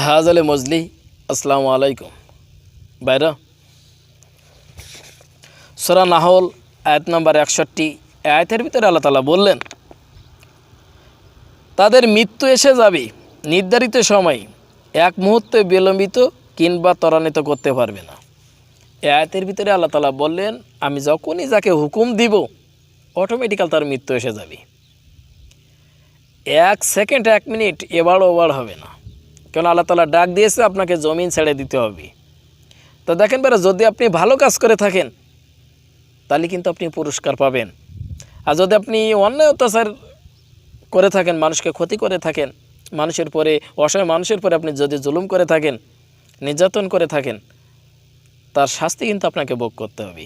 হাজ আলে মজলি, আসসালামু আলাইকুম। বাইরা, সোরা নাহল, আয়াত নাম্বার একষট্টি, আয়াতের ভিতরে আল্লাহ তালা বললেন, তাদের মৃত্যু এসে যাবে, নির্ধারিত সময়, এক মুহূর্তে বিলম্বিত কিংবা ত্বরান্বিত করতে পারবে না। এ আয়াতের ভিতরে আল্লাহ তালা বললেন, আমি যখনই যাকে হুকুম দিব অটোমেটিক্যাল তার মৃত্যু এসে যাবে। এক সেকেন্ড, এক মিনিট এবার ওবার হবে না। কেন আল্লাহ তালা ডাক দিয়েছে? আপনাকে জমিন ছেড়ে দিতে হবে। তো দেখেন বেড়া, যদি আপনি ভালো কাজ করে থাকেন, তাহলে কিন্তু আপনি পুরস্কার পাবেন। আর যদি আপনি অন্যায় অত্যাচার করে থাকেন, মানুষকে ক্ষতি করে থাকেন, মানুষের পরে, অসহায় মানুষের পরে আপনি যদি জুলুম করে থাকেন, নির্যাতন করে থাকেন, তার শাস্তি কিন্তু আপনাকে ভোগ করতে হবে।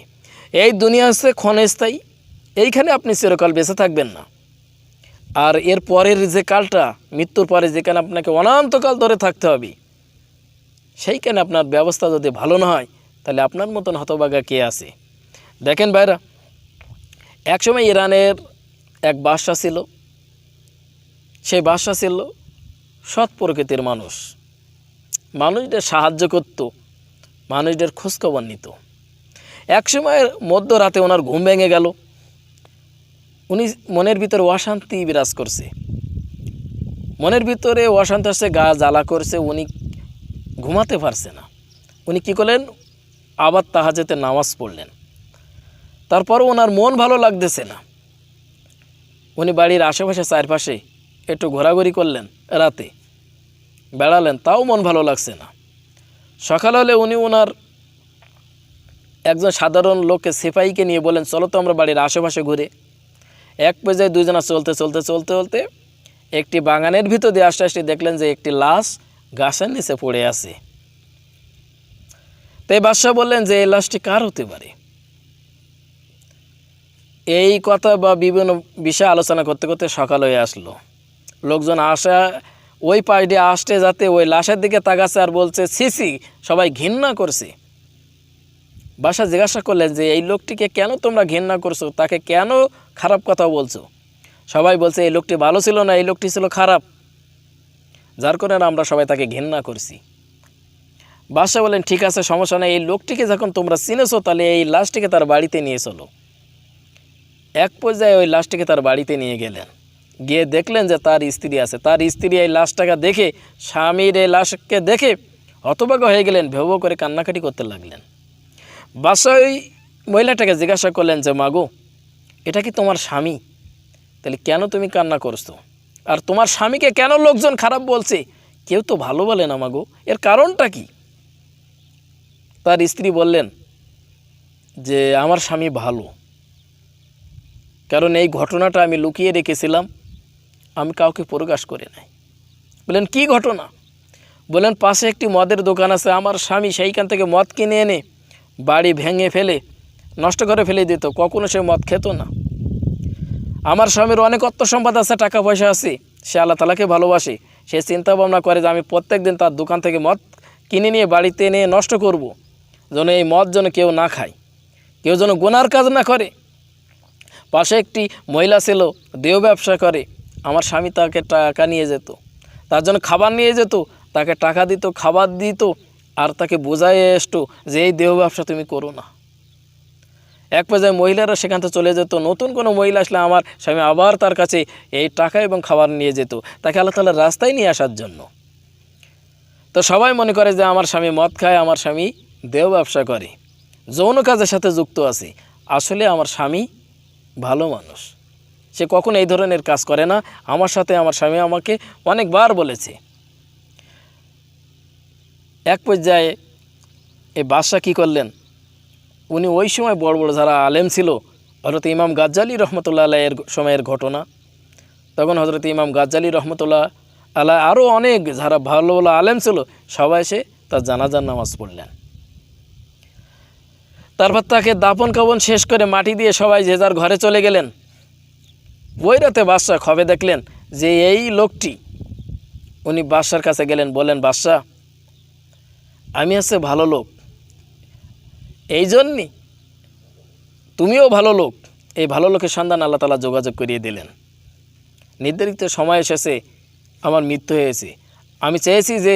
এই দুনিয়া হচ্ছে ক্ষণস্থায়ী। এইখানে আপনি চিরকাল বেঁচে থাকবেন না। আর এর পরের যে কালটা, মৃত্যুর পরে যেখানে আপনাকে অনন্তকাল ধরে থাকতে হবে, সেইখানে আপনার ব্যবস্থা যদি ভালো না হয়, তাহলে আপনার মতন হতবাগা কে আছে? দেখেন ভাইরা, একসময় ইরানের এক বাদশা ছিল। সেই বাদশা ছিল সৎ প্রকৃতির মানুষ। মানুষদের সাহায্য করত, মানুষদের খোঁজখবর নিত। একসময়ের মধ্যরাতে ওনার ঘুম ভেঙে গেল। উনি মনের ভিতরে অশান্তি বিরাজ করছে। মনের ভিতরে অশান্তি আসছে, গা জ্বালা করছে, উনি ঘুমাতে পারছে না। উনি কি করলেন? আবার তাহাজেতে নামাজ পড়লেন। তারপর ওনার মন ভালো লাগতেছে না। উনি বাড়ির আশেপাশে চারপাশে একটু ঘোরাঘুরি করলেন রাতে। বেড়ালেন, তাও মন ভালো লাগছে না। সকাল হলে উনি ওনার একজন সাধারণ লোককে সিপাহীকে নিয়ে বলেন চলো তো আমরা বাড়ির আশেপাশে ঘুরে এক পর্যায়ে দুজনা চলতে চলতে চলতে চলতে একটি বাগানের ভিতর দিয়ে আসতে আসতে দেখলেন যে একটি লাশ গাছের নিচে পড়ে আছে। তাই বাদশাহ বললেন যে এই লাশটি কার হতে পারে? এই কথা বা বিভিন্ন বিষয়ে আলোচনা করতে করতে সকাল হয়ে আসলো। লোকজন আসা, ওই পাশ দিয়ে আসতে, যাতে ওই লাশের দিকে তাকাচ্ছে আর বলছে সিসি সবাই ঘৃণা করছে। বাসা জিজ্ঞাসা করলেন যে, এই লোকটিকে কেন তোমরা ঘেন্না করছ? তাকে কেন খারাপ কথা বলছো? সবাই বলছে, এই লোকটি ভালো ছিল না, এই লোকটি ছিল খারাপ। যার কারণে আমরা সবাই তাকে ঘেন্না করছি। বাদশাহ বলেন ঠিক আছে, সমস্যা নেই। এই লোকটিকে যখন তোমরা চিনেছো, তাহলে এই লাশটিকে তার বাড়িতে নিয়ে চলো। এক পর্যায়ে ওই লাশটিকে তার বাড়িতে নিয়ে গেলেন। গিয়ে দেখলেন যে তার স্ত্রী আছে। তার স্ত্রী এই লাশটাকে দেখে, স্বামীর এই লাশকে দেখে হতভাগ হয়ে গেলেন। ভেব করে কান্নাকাটি করতে লাগলেন। বাদশাহ ওই মহিলাটাকে জিজ্ঞাসা করলেন যে, মাগো, এটা কি তোমার স্বামী? তাহলে কেন তুমি কান্না করছ? আর তোমার স্বামীকে কেন লোকজন খারাপ বলছে? কেউ তো ভালো বলে না, মাগো। এর কারণটা কি? তার স্ত্রী বললেন যে, আমার স্বামী ভালো। কারণ এই ঘটনাটা আমি লুকিয়ে রেখেছিলাম। আমি কাউকে প্রকাশ করে নাই। বললেন কি ঘটনা? বললেন পাশে একটি মদের দোকান আছে। আমার স্বামী সেইখান থেকে মদ কিনে এনে বাড়ি ভেঙে ফেলে, নষ্ট করে ফেলে দিত, কখনো সে মদ খেত না আমার স্বামীর অনেক অর্থ সম্পদ আছে টাকা পয়সা আছে, সে আল্লাহ তালাকে ভালোবাসে সে চিন্তা ভাবনা করে যে আমি প্রত্যেক দিন তার দোকান থেকে মদ কিনে নিয়ে বাড়িতে এনে নষ্ট করব। যেন এই মদ যেন কেউ না খায়, কেউ যেন গোনার কাজ না করে পাশে একটি মহিলা ছিল, দেহ ব্যবসা করে, আমার স্বামী তাকে টাকা নিয়ে যেত, তার জন্য খাবার নিয়ে যেত, তাকে টাকা দিত, খাবার দিত আর তাকে বোঝাই আসতো যে এই দেহ ব্যবসা তুমি করো না। এক পর্যায়ে মহিলারা সেখান থেকে চলে যেত। নতুন কোনো মহিলা আসলে আমার স্বামী আবার তার কাছে এই টাকা এবং খাবার নিয়ে যেত, তাকে আল্লাহ তালার রাস্তায় নিয়ে আসার জন্য। তো সবাই মনে করে যে আমার স্বামী মদ খায়, আমার স্বামী দেহ ব্যবসা করে। যৌন কাজের সাথে যুক্ত আছে। আসলে আমার স্বামী ভালো মানুষ। সে কখন এই ধরনের কাজ করে না। আমার সাথে আমার স্বামী আমাকে অনেকবার বলেছে। এক পর্যায়ে এই বাদশাহ কী করলেন? উনি ওই সময় বড় বড় যারা আলেম ছিল হজরত ইমাম গাজ্জালি রহমতুল্লাহ আলাইয়ের সময়ের ঘটনা, তখন হজরত ইমাম গাজ্জালি রহমতুল্লাহ আল্লাহ আরও অনেক যারা ভালো ভালো আলেম ছিল, সবাই এসে তার জানাজার নামাজ পড়লেন। তারপর তাকে দাপন কাপন শেষ করে মাটি দিয়ে সবাই যে যার ঘরে চলে গেলেন, ওই রাতে বাদশাহ খবে দেখলেন যে এই লোকটি, উনি বাদশার কাছে গেলেন বলেন বাদশাহ আমি হচ্ছে ভালো লোক। এই জন্যই তুমিও ভালো লোক। এই ভালো লোকের সন্ধান আল্লাহ তালা যোগাযোগ করিয়ে দিলেন। নির্ধারিত সময় এসেছে, আমার মৃত্যু হয়েছে। আমি চেয়েছি যে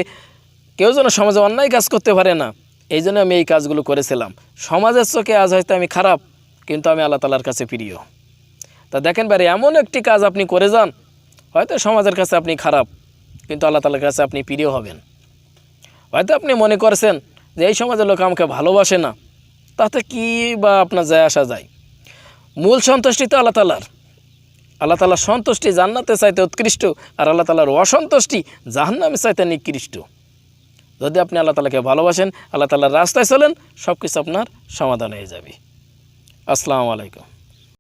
কেউ যেন সমাজে অন্যায় কাজ করতে পারে না। এই জন্য আমি এই কাজগুলো করেছিলাম। সমাজের চোখে আজ হয়তো আমি খারাপ, কিন্তু আমি আল্লাহ তালার কাছে প্রিয়। তা দেখেন বারে এমন একটি কাজ আপনি করে যান, হয়তো সমাজের কাছে আপনি খারাপ, কিন্তু আল্লাহ তালার কাছে আপনি প্রিয় হবেন। হয়তো আপনি মনে করছেন যে এই সমাজের লোক আমাকে ভালোবাসে না, তাতে কি বা আপনার যায় আসা যায়? মূল সন্তুষ্টি তো আল্লাহ তালার আল্লাহ তালার সন্তুষ্টি জান্নাতে চাইতে উৎকৃষ্ট আর আল্লাহ তালার অসন্তুষ্টি জাহান্নামে চাইতে নিকৃষ্ট। যদি আপনি আল্লাহ তালাকে ভালোবাসেন, আল্লাহ তালার রাস্তায় চলেন সব কিছু আপনার সমাধান হয়ে যাবে। আসসালামু আলাইকুম।